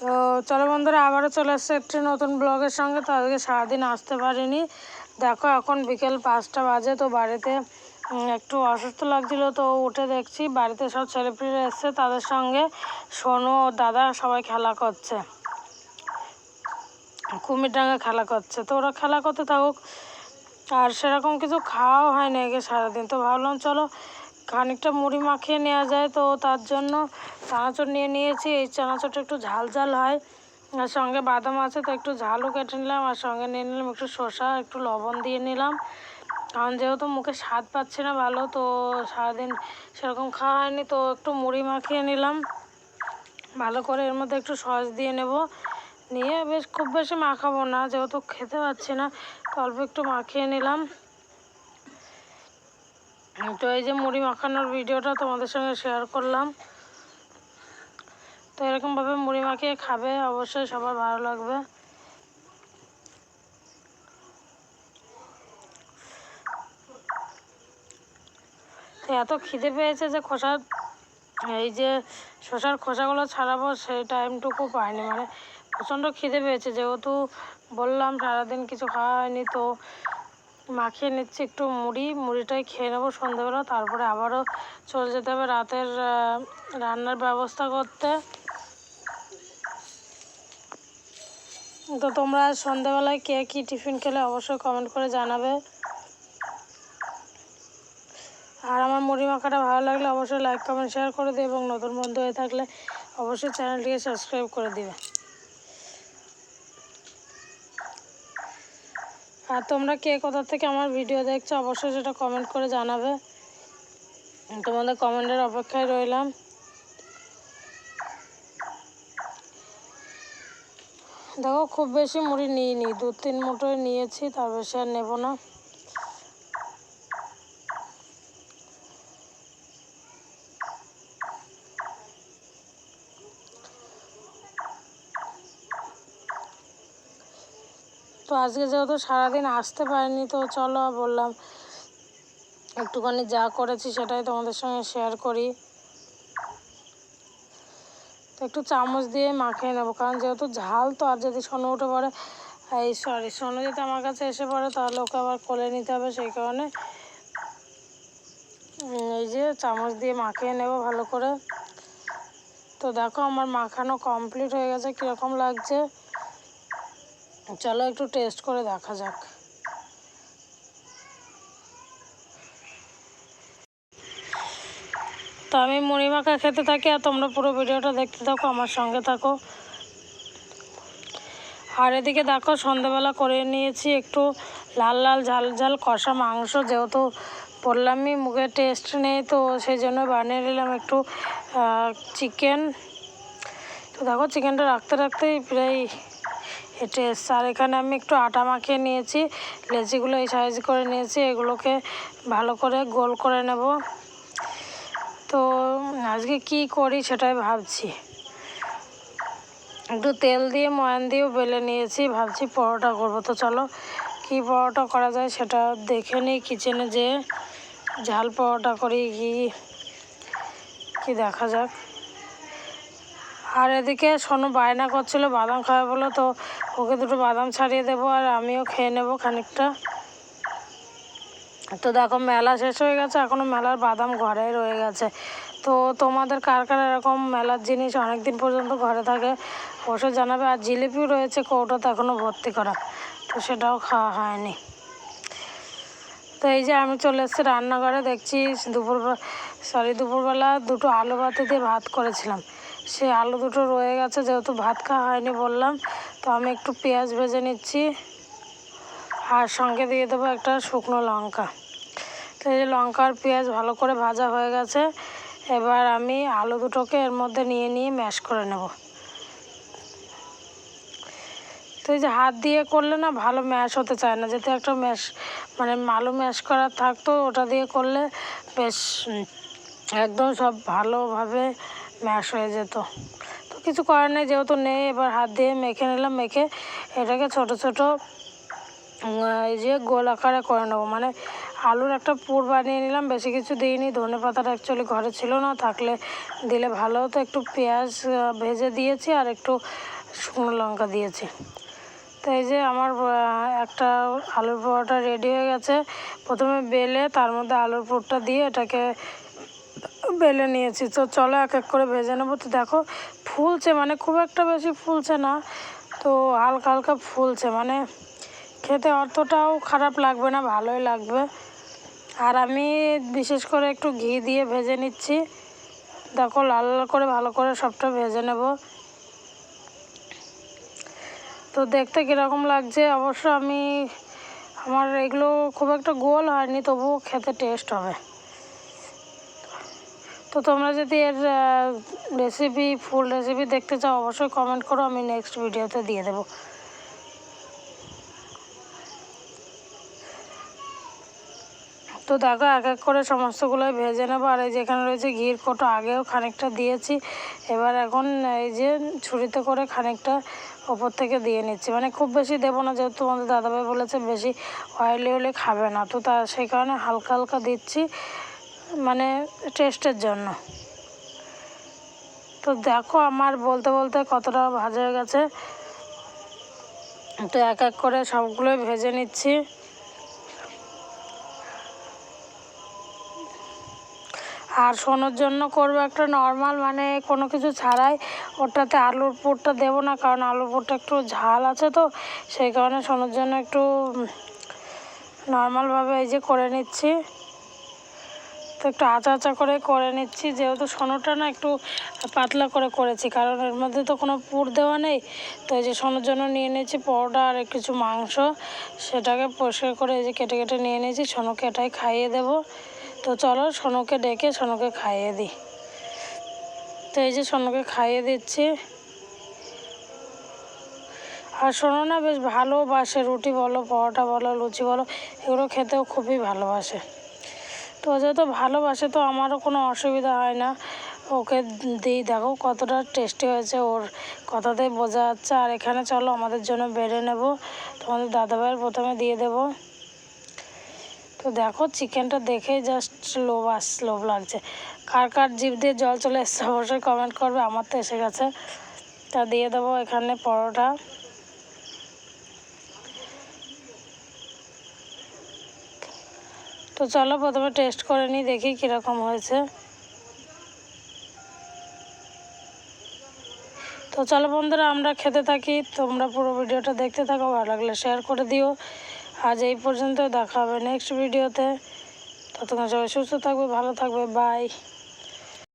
তো চলো বন্ধুরা, আবারও চলে এসছে একটি নতুন ব্লগের সঙ্গে। তো আজকে সারাদিন আসতে পারিনি। দেখো, এখন বিকেল পাঁচটা বাজে। তো বাড়িতে একটু অসুস্থ লাগছিল, তো উঠে দেখছি বাড়িতে সব ছেলেপিলে এসছে। তাদের সঙ্গে সোনু ও দাদা সবাই খেলা করছে। কুমির ডাঙ্গা খেলা করছে। তো ওরা খেলা করতে থাকুক। আর সেরকম কিছু খাওয়াও হয়নি এগে সারাদিন। তো ভাবলাম, চলো খানিকটা মুড়ি মাখিয়ে নেওয়া যায় তো তার জন্য চানাচুর নিয়ে নিয়েছি। এই চানাচুরটা একটু ঝাল ঝাল হয়। আর সঙ্গে বাদাম আছে তো একটু ঝালও কেটে নিলাম। আর সঙ্গে নিয়ে নিলাম একটু শসা, একটু লবণ দিয়ে নিলাম। কারণ যেহেতু মুখে স্বাদ পাচ্ছি না ভালো, তো সারাদিন সেরকম খাওয়া হয়নি, তো একটু মুড়ি মাখিয়ে নিলাম। ভালো করে এর মধ্যে একটু সস দিয়ে নেব। নিয়ে বেশ খুব বেশি মাখাবো না, যেহেতু খেতে পাচ্ছি না, তো অল্প একটু মাখিয়ে নিলাম। তো এই যে মুড়ি মাখানোর ভিডিওটা তোমাদের সঙ্গে শেয়ার করলাম। তো এরকমভাবে মুড়ি মাখিয়ে খাবে, অবশ্যই সবার ভালো লাগবে। তো এত খিদে পেয়েছে যে খোসা, এই যে শসার খোসাগুলো ছাড়াবো সেই টাইমটুকু পাইনি। মানে প্রচণ্ড খিদে পেয়েছে, যেহেতু বললাম সারাদিন কিছু খাওয়া হয়নি, তো মাখিয়ে নিচ্ছি একটু মুড়ি, মুড়িটাই খেয়ে নেব সন্ধেবেলা তারপরে আবারও চলে যেতে হবে রাতের রান্নার ব্যবস্থা করতে। তো তোমরা আজ সন্ধেবেলায় কে কী টিফিন খেলে অবশ্যই কমেন্ট করে জানাবে। আর আমার মুড়ি মাখাটা ভালো লাগলে অবশ্যই লাইক কমেন্ট শেয়ার করে দিও এবং নতুন বন্ধু হয়ে থাকলে অবশ্যই চ্যানেলটিকে সাবস্ক্রাইব করে দিবে। আর তোমরা কে কোথা থেকে আমার ভিডিও দেখছ, অবশ্যই সেটা কমেন্ট করে জানাবে। তোমাদের কমেন্টের অপেক্ষায় রইলাম। দেখো, খুব বেশি মুড়ি নিইনি দু তিন মুঠোই নিয়েছি তার বেশি আর নেব না। তো আজকে যেহেতু সারাদিন আসতে পারিনি, তো চলো বললাম একটুখানি যা করেছি সেটাই তোমাদের সঙ্গে শেয়ার করি। তো একটু চামচ দিয়ে মাখিয়ে নেব, কারণ যেহেতু ঝাল তো আর যদি সোনো উঠে পড়ে, এই সরি সোনো যদি আমার কাছে এসে পড়ে তাহলে ওকে আবার কোলে নিতে হবে, সেই কারণে এই যে চামচ দিয়ে মাখিয়ে নেব ভালো করে। তো দেখো আমার মাখানো কমপ্লিট হয়ে গেছে, কীরকম লাগছে। চলো একটু টেস্ট করে দেখা যাক। তো আমি মুড়ি মাখা খেতে থাকি আর তোমরা পুরো ভিডিওটা দেখতে থাকো, আমার সঙ্গে থাকো। আর এদিকে দেখো, সন্ধেবেলা করে নিয়েছি একটু লাল লাল ঝাল ঝাল কষা মাংস, যেহেতু বললামই মুখে টেস্ট নেই, তো সেই জন্য বানিয়ে নিলাম একটু চিকেন তো দেখো চিকেনটা রাখতে রাখতেই প্রায় হেঁটে এসছে এখানে আমি একটু আটা মাখিয়ে নিয়েছি, লেচিগুলো এই সাইজ করে নিয়েছি, এগুলোকে ভালো করে গোল করে নেব। তো আজকে কি করি সেটাই ভাবছি। একটু তেল দিয়ে, ময়ান দিয়েও বেলে নিয়েছি, ভাবছি পরোটা করব। তো চলো, কি পরোটা করা যায় সেটা দেখে নিই কিচেনে যে ঝাল পরোটা করি, কি কি দেখা যাক। আর এদিকে সোনু বায়না করছিল, বাদাম খাবে বলে, তো ওকে দুটো বাদাম ছাড়িয়ে দেবো আর আমিও খেয়ে নেব খানিকটা। তো দেখো, মেলা শেষ হয়ে গেছে এখনও মেলার বাদাম ঘরে রয়ে গেছে। তো তোমাদের কার কার এরকম মেলার জিনিস অনেক দিন পর্যন্ত ঘরে থাকে, অবশ্যই জানাবে। আর জিলিপিও রয়েছে কৌটোতে এখনও ভর্তি করা, তো সেটাও খাওয়া হয়নি। তো এই যে আমি চলে এসেছি রান্নাঘরে, দেখছি দুপুর সরি দুপুরবেলা দুটো আলু ভাতে দিয়ে ভাত করেছিলাম। সেই আলু দুটো রয়ে গেছে, যেহেতু ভাত খাওয়া হয়নি বললাম, তো আমি একটু পেঁয়াজ ভেজে নিচ্ছি আর সঙ্গে দিয়ে দেবো একটা শুকনো লঙ্কা। তো এই যে লঙ্কা আর পেঁয়াজ ভালো করে ভাজা হয়ে গেছে, এবার আমি আলু দুটোকে এর মধ্যে নিয়ে নিয়ে ম্যাশ করে নেব। তো এই যে হাত দিয়ে করলে না ভালো ম্যাশ হতে চায় না, যেহেতু একটা ম্যাশ মানে আলু ম্যাশ করা থাকতো, ওটা দিয়ে করলে বেশ একদম সব ভালোভাবে ম্যাশ হয়ে যেত। তো কিছু করার নেই, যেহেতু নেই, এবার হাত দিয়ে মেখে নিলাম, মেখে এটাকে ছোট ছোট এই যে গোল আকারে করে নেব। মানে আলুর একটা পুর বানিয়ে নিলাম, বেশি কিছু দিইনি। ধনে পাতাটা অ্যাকচুয়ালি ঘরে ছিল না, থাকলে দিলে ভালো হতো। একটু পেঁয়াজ ভেজে দিয়েছি আর একটু শুকনো লঙ্কা দিয়েছি। তো এই যে আমার একটা আলুর পরোটা রেডি হয়ে গেছে। প্রথমে বেলে, তার মধ্যে আলুর পুরটা দিয়ে এটাকে বেলে নিয়েছি। তো চলো এক এক করে ভেজে নেব। তো দেখো, ফুলছে মানে খুব একটা বেশি ফুলছে না। তো হালকা হালকা ফুলছে মানে খেতে অতটাও খারাপ লাগবে না, ভালোই লাগবে। আর আমি বিশেষ করে একটু ঘি দিয়ে ভেজে নিচ্ছি। দেখো, লাল লাল করে ভালো করে সবটা ভেজে নেব। তো দেখতে কীরকম লাগছে? অবশ্য আমি আমার এগুলো খুব একটা গোল হয়নি, তবুও খেতে টেস্ট হবে। তো তোমরা যদি এর রেসিপি ফুল রেসিপি দেখতে চাও, অবশ্যই কমেন্ট করো, আমি নেক্সট ভিডিওতে দিয়ে দেবো। তো দেখো, এক এক করে সমস্তগুলোই ভেজে নেব। আর এই যে এখানে রয়েছে ঘির কোটো, আগেও খানিকটা দিয়েছি। এবার এখন এই যে ছুরিতে করে খানিকটা ওপর থেকে দিয়ে নিচ্ছি। মানে খুব বেশি দেবো না, যেহেতু আমাদের দাদাভাই বলেছে বেশি অয়েলি হলে খাবে না। তো তা, সেই কারণে হালকা হালকা দিচ্ছি। মানে টেস্টের জন্য। তো দেখো আমার বলতে বলতে কতটা ভাজা হয়ে গেছে। তো এক এক করে সবগুলোই ভেজে নিচ্ছি। আর সোনোর জন্য করব একটা নর্মাল মানে কোনো কিছু ছাড়াই। ওটাতে আলুর পুরটা দেবো না, কারণ আলুর পুরটা একটু ঝাল আছে তো, সেই কারণে সোনোর জন্য একটু নর্মালভাবে এই যে করে নিচ্ছি। তো একটু আচা আচা করে করে নিচ্ছি। যেহেতু সোনোটা না একটু পাতলা করে করেছি, কারণ এর মধ্যে তো কোনো পুর দেওয়া নেই। তো এই যে সোনোর জন্য নিয়ে নিয়েছি পরোটা আর কিছু মাংস। সেটাকে পরিষ্কার করে এই যে কেটে কেটে নিয়ে নিয়েছি, সোনোকে এটাই খাইয়ে দেবো। তো চলো সোনুকে ডেকে সোনুকে খাইয়ে দিই। তো এই যে সোনুকে খাইয়ে দিচ্ছি। আর শোনো না বেশ ভালোবাসে, রুটি বলো, পরোটা বলো, লুচি বলো, এগুলো খেতেও খুবই ভালোবাসে। তো যেহেতু ভালোবাসে তো আমারও কোনো অসুবিধা হয় না। ওকে দিই, দেখো কতটা টেস্টি হয়েছে ওর কথাতেই বোঝা যাচ্ছে। আর এখানে চলো, আমাদের জন্য বেড়ে নেব। তোমাদের দাদাভাইয়ের প্রথমে দিয়ে দেবো। তো দেখো চিকেনটা দেখেই জাস্ট লোভ আস, লোভ লাগছে। কার কার জিভ দিয়ে জল চলে এসছে অবশ্যই কমেন্ট করবে, আমার তো এসে গেছে। তা দিয়ে দেবো এখানে পরোটা। তো চলো প্রথমে টেস্ট করে নিই, দেখি কীরকম হয়েছে। তো চলো বন্ধুরা, আমরা খেতে থাকি। তোমরা পুরো ভিডিওটা দেখতে থাকো, ভালো লাগলে শেয়ার করে দিও। আজ এই পর্যন্ত দেখা হবে নেক্সট ভিডিওতে ততক্ষণ সবাই সুস্থ থাকবে, ভালো থাকবে বাই